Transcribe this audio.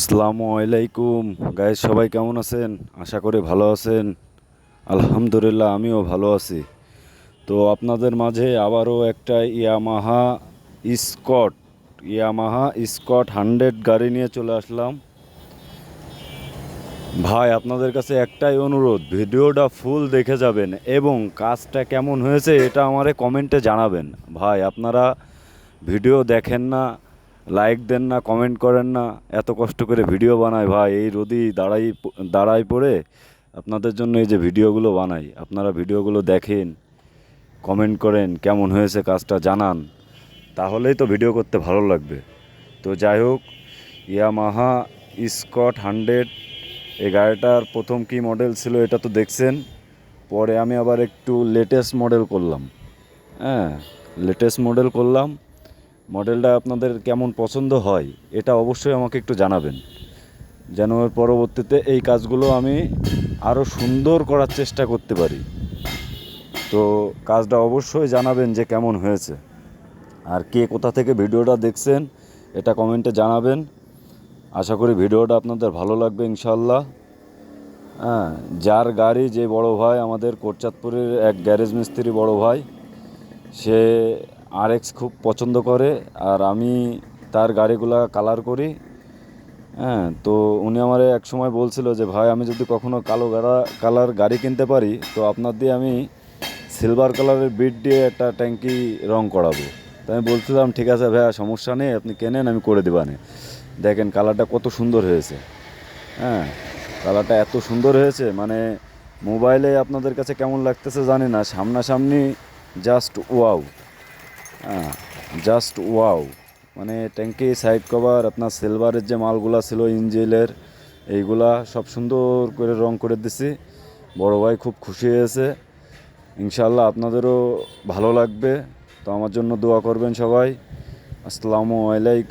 আসসালামু আলাইকুম। গাইজ সবাই কেমন আছেন? আশা করে ভালো আছেন। আলহামদুলিল্লাহ, আমিও ভালো আছি। তো আপনাদের মাঝে আবারও একটা ইয়ামাহা স্কট ইয়ামাহা স্কট হান্ড্রেড গাড়ি নিয়ে চলে আসলাম। ভাই, আপনাদের কাছে একটাই অনুরোধ, ভিডিওটা ফুল দেখে যাবেন এবং কাজটা কেমন হয়েছে এটা আমারে কমেন্টে জানাবেন। ভাই, আপনারা ভিডিও দেখেন না লাইক দেন না কমেন্ট করেন না। এত কষ্ট করে ভিডিও বানাই, ভাই। এই রোদি দাঁড়াই দাঁড়াই পড়ে আপনাদের জন্য এই যে ভিডিওগুলো বানাই, আপনারা ভিডিওগুলো দেখেন কমেন্ট করেন, কেমন হয়েছে কাজটা জানান। তাহলেই তো ভিডিও করতে ভালো লাগবে। তো যাই হোক ইয়ামাহা স্কট হান্ড্রেড এই গাড়িটার প্রথম কি মডেল ছিল এটা তো দেখছেন। পরে আমি আবার একটু লেটেস্ট মডেল করলাম। হ্যাঁ লেটেস্ট মডেল করলাম। মডেলটা আপনাদের কেমন পছন্দ হয়, এটা অবশ্যই আমাকে একটু জানাবেন। যেন পরবর্তীতে এই কাজগুলো আমি আরও সুন্দর করার চেষ্টা করতে পারি। তো কাজটা অবশ্যই জানাবেন যে কেমন হয়েছে। আর কে কোথা থেকে ভিডিওটা দেখছেন, এটা কমেন্টে জানাবেন। আশা করি ভিডিওটা আপনাদের ভালো লাগবে ইনশাল্লাহ হ্যাঁ যার গাড়ি যে বড় ভাই, আমাদের কোটচাঁদপুরের এক গ্যারেজ মিস্ত্রি বড় ভাই, সে আরএক্স খুব পছন্দ করে, আর আমি তার গাড়িগুলা কালার করি। হ্যাঁ তো উনি আমার এক সময় বলছিল যে, ভাই, আমি যদি কখনো কালো গাড়া কালার গাড়ি কিনতে পারি, তো আপনার দিয়ে আমি সিলভার কালারের বিট দিয়ে একটা ট্যাঙ্কি রং করাবো। তো আমি বলছিলাম, ঠিক আছে ভাইয়া, সমস্যা নেই, আপনি কেনেন, আমি করে দেবানে দেখেন কালারটা কত সুন্দর হয়েছে। হ্যাঁ কালারটা এত সুন্দর হয়েছে মানে মোবাইলে আপনাদের কাছে কেমন লাগতেছে জানি না, সামনাসামনি জাস্ট ওয়াও জাস্ট ওয়াও মানে ট্যাঙ্কি সাইড কভার আপনার সিলভারের যে মালগুলো ছিল, ইঞ্জিলের, এইগুলা সব সুন্দর করে রং করে দিছি। বড় ভাই খুব খুশি হয়েছে। ইনশাল্লাহ আপনাদেরও ভালো লাগবে। তো আমার জন্য দোয়া করবেন সবাই। আসসালামু আলাইকুম।